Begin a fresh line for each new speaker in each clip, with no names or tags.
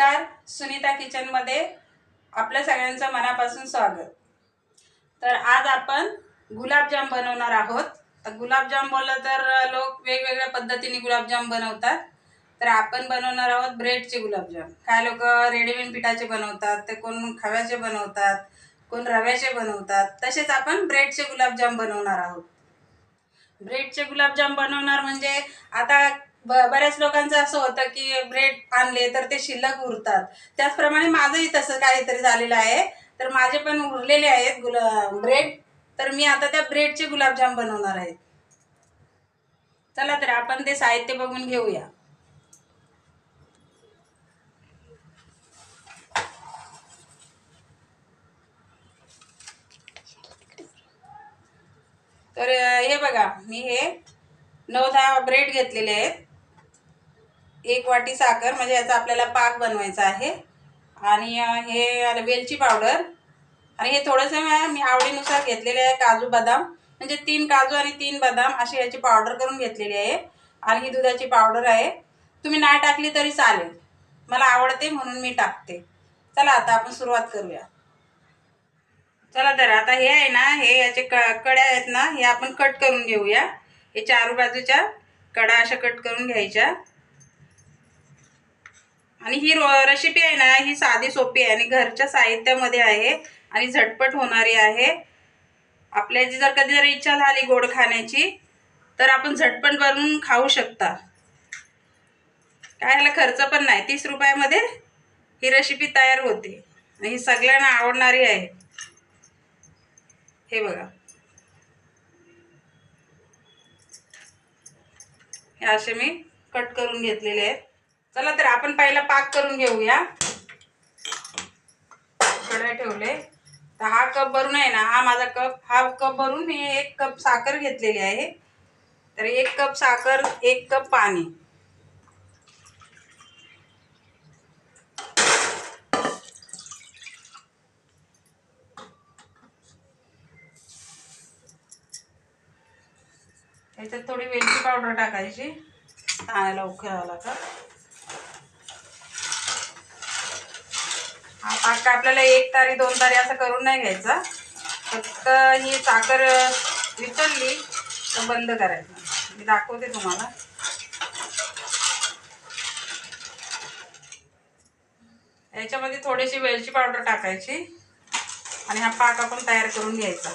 नमस्कार सुनीता किचनमध्ये आपल्या सगळ्यांचं मनापासून स्वागत. तर आज आपण गुलाबजाम बनवणार आहोत. तर गुलाबजाम बोललं तर लोक वेगवेगळ्या पद्धतीने गुलाबजाम बनवतात. तर आपण बनवणार आहोत ब्रेडचे गुलाबजाम. काय लोक रेडीमेड पिठाचे बनवतात ते कोण खव्याचे बनवतात कोण रव्याचे बनवतात तसेच आपण ब्रेडचे गुलाबजाम बनवणार आहोत. ब्रेडचे गुलाबजाम बनवणार म्हणजे आता बऱ्याच लोकांचं असं होतं की ब्रेड आणले तर ते शिल्लक उरतात. त्याचप्रमाणे माझंही तसं काहीतरी झालेलं आहे. तर माझे पण उरलेले आहेत गुला ब्रेड तर मी आता त्या ब्रेडचे गुलाबजाम बनवणार आहे. चला तर आपण ते साहित्य बघून घेऊया. तर हे बघा मी हे नऊ दहा ब्रेड घेतलेले आहेत. एक वाटी साखर म्हणजे याचा आपल्याला पाक बनवायचा आहे. आणि हे आलं वेलची पावडर. आणि हे थोडंसं मी आवडीनुसार घेतलेले आहे काजू बदाम. म्हणजे तीन काजू आणि तीन बदाम अशी याची पावडर करून घेतलेली आहे. आणि ही दुधाची पावडर आहे. तुम्ही नाही टाकली तरी चालेल. मला आवडते म्हणून मी टाकते. चला आता आपण सुरुवात करूया. चला तर आता हे आहे ना हे याचे क कड्या आहेत ना हे आपण कट करून घेऊया. हे चारू बाजूच्या कडा अशा कट करून घ्यायच्या. आणि ही रो रेसिपी आहे ना ही साधी सोपी आहे आणि घरच्या साहित्यामध्ये आहे आणि झटपट होणारी आहे. आपल्याची जर कधी जर इच्छा झाली गोड खाण्याची तर आपण झटपट बनवून खाऊ शकता. काय ह्याला खर्च पण नाही तीस रुपयामध्ये ही रेसिपी तयार होते. आणि ही सगळ्यांना आवडणारी आहे. हे बघा. हे असे मी कट करून घेतलेले आहेत. चला तर आपण पहिला पाक करून घेऊया. कढई ठेवले. तर हा कप भरून आहे ना हा माझा कप. हा कप भरून मी एक कप साखर घेतलेली आहे. तर एक कप साखर एक कप पाणी. त्याच्यात थोडी वेलची पावडर टाकायची. चांगला उखळायला का हा पाक आपल्याला एक तारी दोन तारी असं करून नाही घ्यायचा. फक्त ही साखर वितळली तर बंद करायचं. मी दाखवते तुम्हाला. याच्यामध्ये थोडीशी वेलची पावडर टाकायची आणि हा पाक आपण तयार करून घ्यायचा.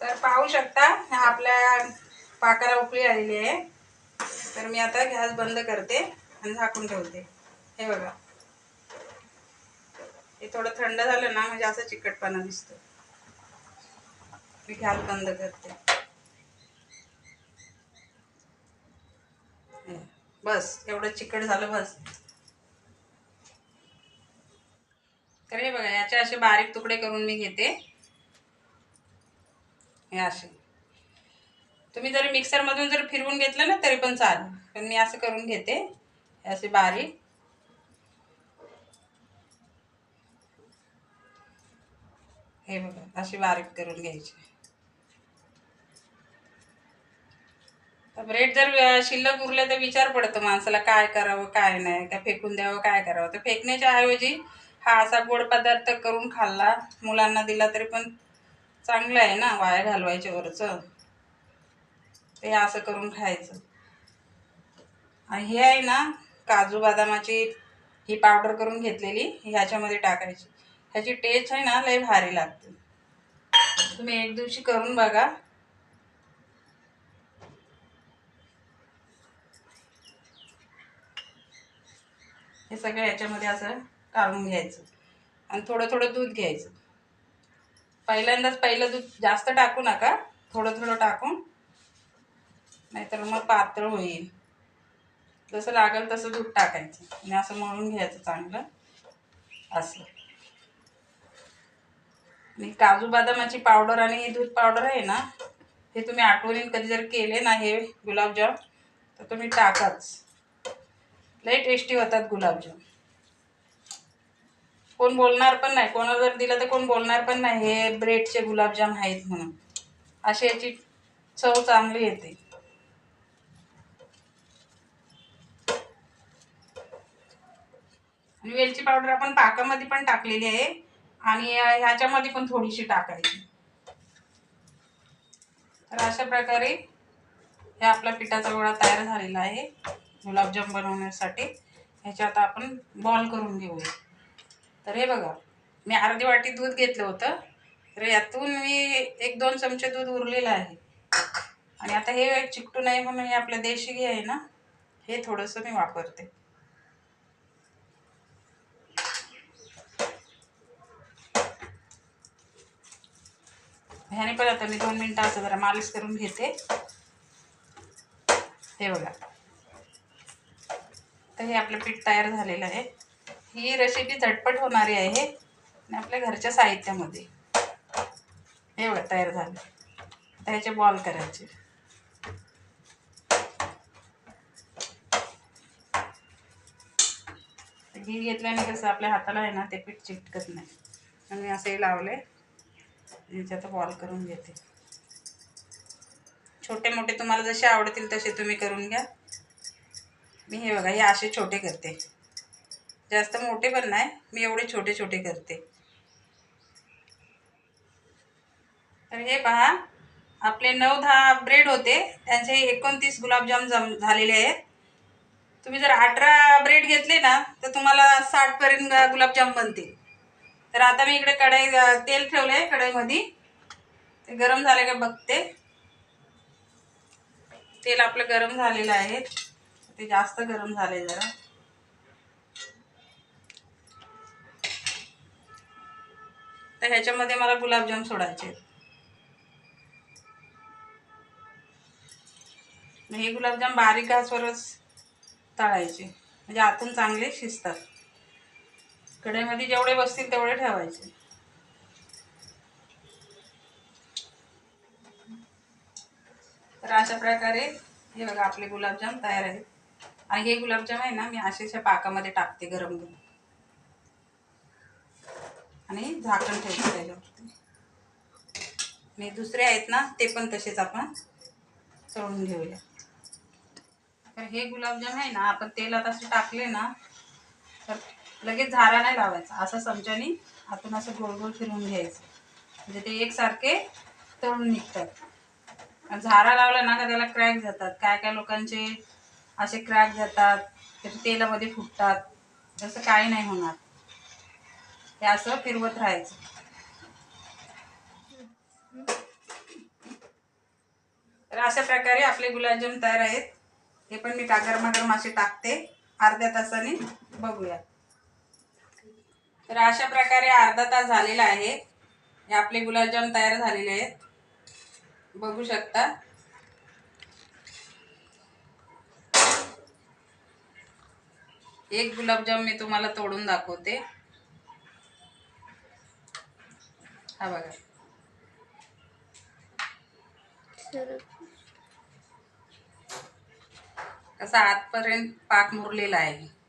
तर पाहू शकता ह्या आपल्या पाकाला उकळी आलेली आहे. तर मी आता गॅस बंद करते आणि झाकून ठेवते. हे बघा. हे थोडं थंड झालं ना म्हणजे असं चिकटपणा दिसतो मी गॅस बंद करते. बस एवढं चिकट झालं बस. तर हे बघा याचे असे बारीक तुकडे करून मी घेते. हे असे. तुम्ही जरी मिक्सरमधून जर फिरवून घेतलं ना तरी पण चालेल. पण मी असं करून घेते. असे बारीक. हे बघा असे बारीक करून घ्यायचे. तर ब्रेड जर शिल्लक उरले तर विचार पडतो माणसाला काय करावं काय नाही. काय फेकून द्यावं काय करावं? तर फेकण्याच्या ऐवजी हा असा गोड पदार्थ करून खाल्ला मुलांना दिला तरी पण चांगलं आहे ना वाया घालवायच्या वरचं. ते असं करून खायचं. आणि हे आहे ना काजू बदामाची ही पावडर करून घेतलेली ह्याच्यामध्ये टाकायची. ह्याची टेस्ट आहे ना लय भारी लागते. तुम्ही एक दिवशी करून बघा. हे सगळं याच्यामध्ये असं काढून घ्यायचं. आणि थोडं थोडं दूध घ्यायचं. पहिल्यांदाच पहिलं दूध जास्त टाकू नका थोडं थोडं टाकून. नाहीतर मग पातळ होईल. जसं लागेल तसं दूध टाकायचं. आणि असं मळून घ्यायचं चांगलं. असं. आणि काजू बदामाची पावडर आणि हे दूध पावडर आहे ना हे तुम्ही आठवणीन कधी जर केले ना हे गुलाबजाम तर तुम्ही टाकाच. लई टेस्टी होतात गुलाबजाम. कोण बोलणार पण नाही. कोणाला जर दिलं तर कोण बोलणार पण नाही. हे ब्रेडचे गुलाबजाम आहेत म्हणून. अशी याची चव चांगली येते. आणि वेलची पावडर आपण पाकामध्ये पण टाकलेली आहे. आणि ह्याच्यामध्ये पण थोडीशी टाकायची. तर अशा प्रकारे हे आपला पिठाचा गोळा तयार झालेला आहे. गुलाबजाम बनवण्यासाठी. ह्याच्यात आपण बॉल करून घेऊया. तर हे बघा मी अर्धी वाटी दूध घेतलं होतं. तर यातून मी एक दोन चमचे दूध उरलेलं आहे. आणि आता हे चिकटू नाही म्हणून हे आपलं देशी घे आहे ना हे थोडंसं मी वापरते. ह्याने पण आता मी दोन मिनटं असं जरा मालिश करून घेते. हे बघा. तर हे आपलं पीठ तयार झालेलं आहे. ही रेसिपी झटपट होणारी आहे आणि आपल्या घरच्या साहित्यामध्ये. हे बघा तयार झालं. आता ह्याचे बॉल करायचे. घी घेतल्याने कसं आपल्या हाताला आहे ना ते पीठ चिटकत नाही. आणि असे लावले याच्यात बॉल करून घेते. छोटे मोठे तुम्हाला जसे आवडतील तसे तुम्ही करून घ्या. मी हे बघा हे असे छोटे करते. जास्त मोठे पण नाही मी एवढे छोटे छोटे करते. तर हे पहा आपले नऊ दहा ब्रेड होते. त्यांचे एकोणतीस गुलाबजाम जम झालेले आहेत. तुम्ही जर अठरा ब्रेड घेतले ना तर तुम्हाला साठपर्यंत गुलाबजाम बनतील. तर आता मी इकडे कढई तेल ठेवलं आहे कढईमध्ये. ते गरम झाले का बघते. तेल आपलं गरम झालेलं आहे. ते जास्त गरम झाले जरा. तर ह्याच्यामध्ये मला गुलाबजाम सोडायचे हे गुलाबजाम बारीक गॅसवरच तळायचे. म्हणजे आतून चांगले शिजतात. कढईमध्ये जेवढे बसतील तेवढे ठेवायचे. तर अशा प्रकारे हे बघा आपले गुलाबजाम तयार आहेत. आणि हे गुलाबजाम आहे ना मी अशाच्या पाकामध्ये टाकते गरम गरम. आणि झाकण ठेवते त्याच्यावरती. आणि दुसरे आहेत ना ते पण तसेच आपण चळून घेऊया. तर हे गुलाबजाम आहे ना आपण तेलात असे टाकले ना तर लगेच झारा नाही लावायचा. असं चमच्यानी आतून असं गोल गोल फिरून घ्यायचं. म्हणजे ते एकसारखे तळून निघतात. झारा लावला ना का त्याला क्रॅक जातात. काय काय लोकांचे असे क्रॅक जातात ते तेलामध्ये फुटतात. तसं काही नाही होणार. हे असं फिरवत राहायचं. तर अशा प्रकारे आपले गुलाबजाम तयार आहेत. हे पण मी कागरमागर मासे टाकते. अर्ध्या तासाने बघूया तर अशा प्रकारे अर्धा तास झालेला आहे. हे आपले गुलाबजाम तयार झालेले आहेत. बघू शकता. एक गुलाबजाम मी तुम्हाला तोडून दाखवते. हा बघा. कसा आतपर्यंत पाक मुरलेला आहे.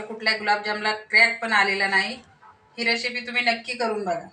कुठल्या गुलाबजामला क्रॅक पण आलेला नाही. ही रेसिपी तुम्ही नक्की करून बघा.